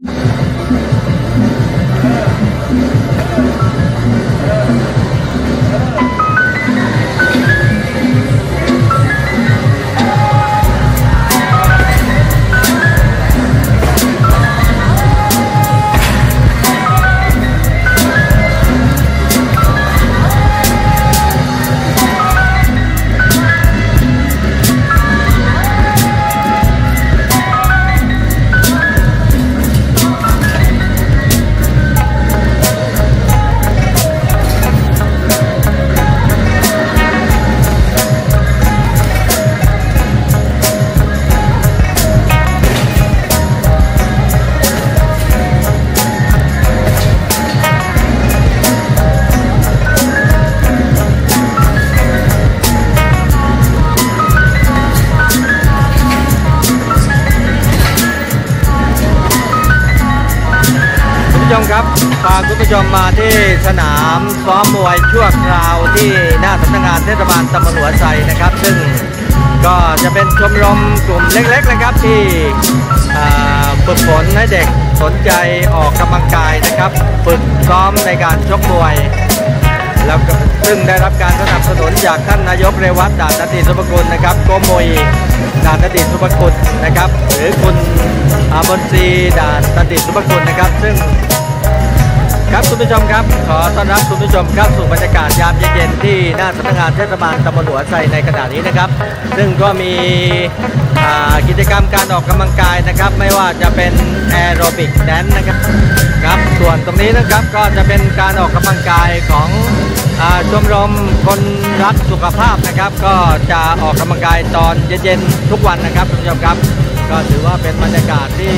คุ พาคุณผู้ชมมาที่สนามซ้อมมวยชั่วคราวที่หน้าสำนักงานเทศบาลตำบลหัวไซนะครับ ซึ่งก็จะเป็นชมรมกลุ่มเล็กๆนะครับที่ฝึกฝนให้เด็กสนใจออกกำลังกายนะครับ ฝึกซ้อมในการชกมวย แล้วซึ่งได้รับการสนับสนุนจากท่านนายกเรวัตด่านติสุภกุลนะครับโกมวยด่านติสุภกุลนะครับ หรือคุณอามนทรีด่านนติสุภกุลนะครับ ซึ่ง ครับคุณผู้ชมครับ ขอต้อนรับคุณผู้ชมเข้าสู่บรรยากาศยามเย็นๆที่หน้าสำนักงานเทศบาลตำบลหัวไซในขณะนี้นะครับ ซึ่งก็มีกิจกรรมการออกกำลังกายนะครับ ไม่ว่าจะเป็นแอโรบิกแดนนะครับครับ ส่วนตรงนี้นะครับก็จะเป็นการออกกำลังกายของอชมรมคนรักสุขภาพนะครับ ก็จะออกกำลังกายตอนเย็นๆทุกวันนะครับคุณผู้ชมครับ ก็ถือว่าเป็นบรรยากาศที่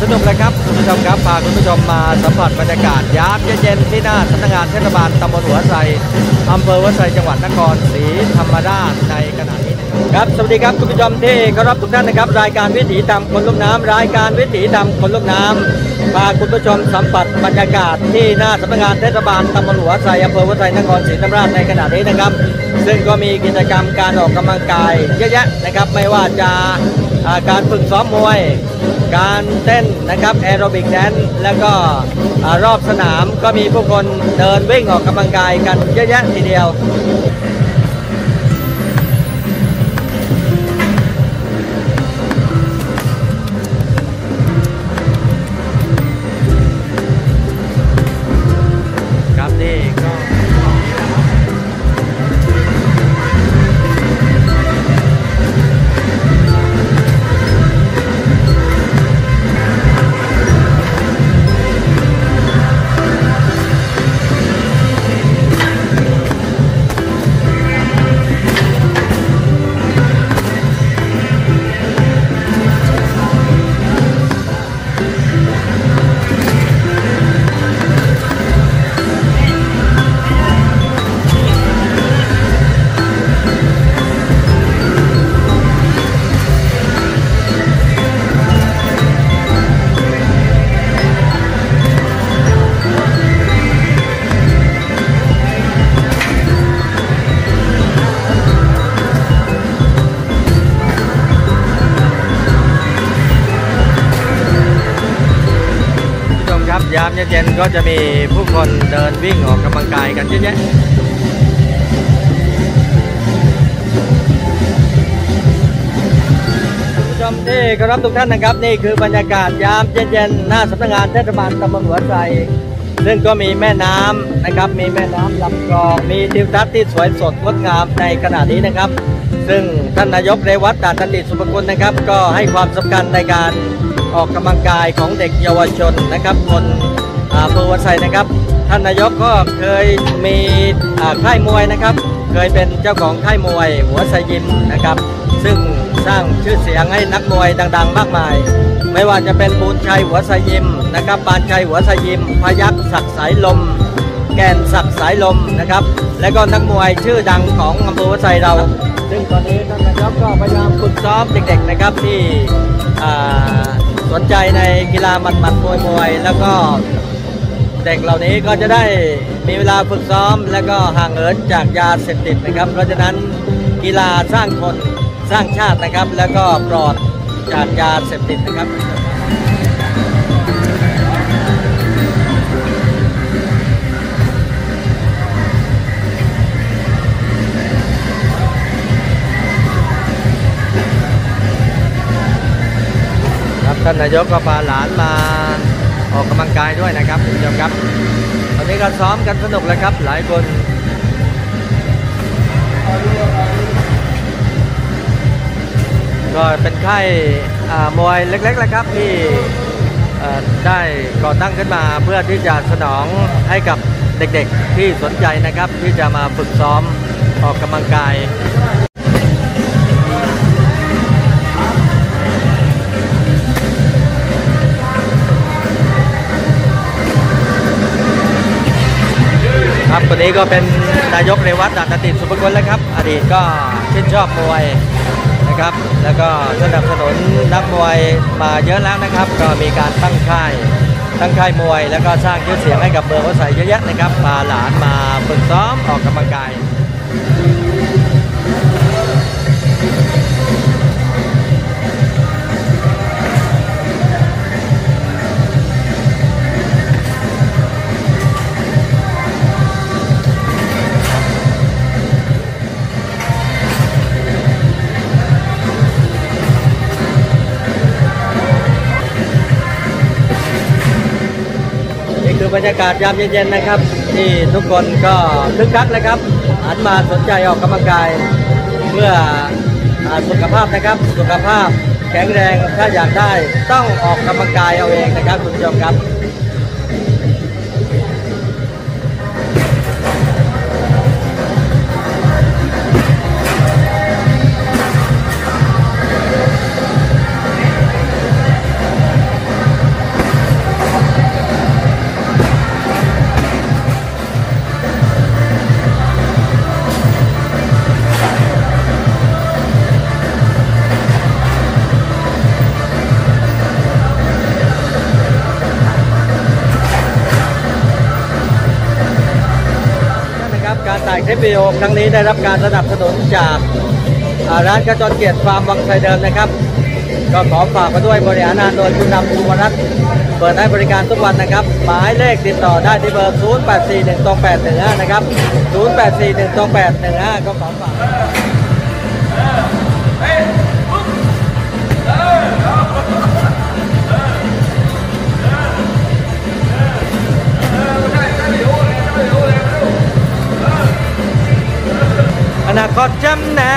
สนุกเลยครับคุณผู้ชมครับพาคุณผู้ชมมาสัมผัสบรรยากาศยามเย็นๆที่หน้าสำนักงานเทศบาลตำบลหัวไซอำเภอหัวไซจังหวัดนครศรีธรรมราชในขณะนี้นะครับสวัสดีครับคุณผู้ชมที่เคารพทุกท่านนะครับ รายการวิถีธรรมคนลูกน้ำรายการวิถีธรรมคนลูกน้ำพาคุณผู้ชมสัมผัสบรรยากาศที่หน้าสำนักงานเทศบาลตำบลหัวไซอำเภอหัวไซนครศรีธรรมราชในขณะนี้นะครับ ซึ่งก็มีกิจกรรมการออกกำลังกายเยอะแยะนะครับ ไม่ว่าจะาการฝึกซ้อมมวย การเต้นนะครับแอโรบิกแดนแล้วก็อรอบสนามก็มีผู้คนเดินวิ่งออกกำลังกายกันเยอะแยะทีเดียว ยามเย็นๆก็จะมีผู้คนเดินวิ่งออกกำลังกายกันเยอะแยะคุณผู้ชมที่เคารพทุกท่านนะครับ นี่คือบรรยากาศยามเย็นๆหน้าสำนักงานเทศบาลตำบลหัวไซซึ่งก็มีแม่น้ำนะครับ มีแม่น้ำลำคลอง มีทิวทัศน์ที่สวยสดงดงามในขณะนี้นะครับ ซึ่งท่านนายกเรวัตดาตันติสุภกุลนะครับ ก็ให้ความสำคัญในการ ออกกำลังกายของเด็กเยาวชนนะครับคนอำเภอวัดไซนะครับ ท่านนายกก็เคยมีค่ายมวยนะครับ เคยเป็นเจ้าของค่ายมวย หัวไซยิมนะครับ ซึ่งสร้างชื่อเสียงให้นักมวยดัง ๆ มากมาย ไม่ว่าจะเป็นบูญชัยหัวไซยิมนะครับปานชัยหัวไซยิม พยักษ์ศักสายลม แกนศักสายลมนะครับ และก็นักมวยชื่อดังของอำเภอวัดไซเราซึ่งตอนนี้ท่านนายกก็พยายามฝึกซ้อมเด็กๆนะครับที่อ่า สนใจในกีฬาหมัดหมวยมวย แล้วก็เด็กเหล่านี้ก็จะได้มีเวลาฝึกซ้อม และก็ห่างเหินจากยาเสพติดนะครับ เพราะฉะนั้นกีฬาสร้างคนสร้างชาตินะครับ แล้วก็ปลอดจากยาเสพติดนะครับ ท่านนายกก็พาหลานมาออกกำลังกายด้วยนะครับคุณผู้ชมครับ ตอนนี้ก็ซ้อมกันสนุกเลยครับหลายคนก็เป็นค่ายอ่ามวยเล็กๆเลยครับที่ได้ก่อตั้งขึ้นมาเพื่อที่จะสนองให้กับเด็กๆที่สนใจนะครับ ที่จะมาฝึกซ้อมออกกำลังกาย นี้ก็เป็นนายกเรวัตอัตติสุภกุลแล้วครับ อดีตก็ชื่นชอบมวยนะครับ แล้วก็สนับสนุนนักมวยมาเยอะแล้วนะครับ ก็มีการตั้งค่ายตั้งค่ายมวย แล้วก็สร้างชื่อเสียงให้กับเมืองวัดไสเยอะแยะนะครับพาหลานมาฝึกซ้อมออกกำลังกาย บรรยากาศยามเย็นๆนะครับ ที่ทุกคนก็คึกคักนะครับหันมาสนใจออกกำลังกายเพื่อสุขภาพนะครับ สุขภาพแข็งแรงถ้าอยากได้ต้องออกกำลังกายเอาเองนะครับคุณผู้ชมครับ นะครับการถ่ายคลิปวิโอครั้งนี้ได้รับการสนับสนุนจากร้านกระจรเกียรติฟาร์มวังไทเดิมนะครับ ก็ขอฝากมาด้วยบริหารงานโดยคุณนำสุวรรณรัตน์เปิดให้บริการทุกวันนะครับ หมายเลขติดต่อได้ที่เบอร์ 0 8 4 1 2 8 1 5 นะครับ 0 8 4 1 2 8 1 5 ก็ขอฝาก อนาคตจำแนะ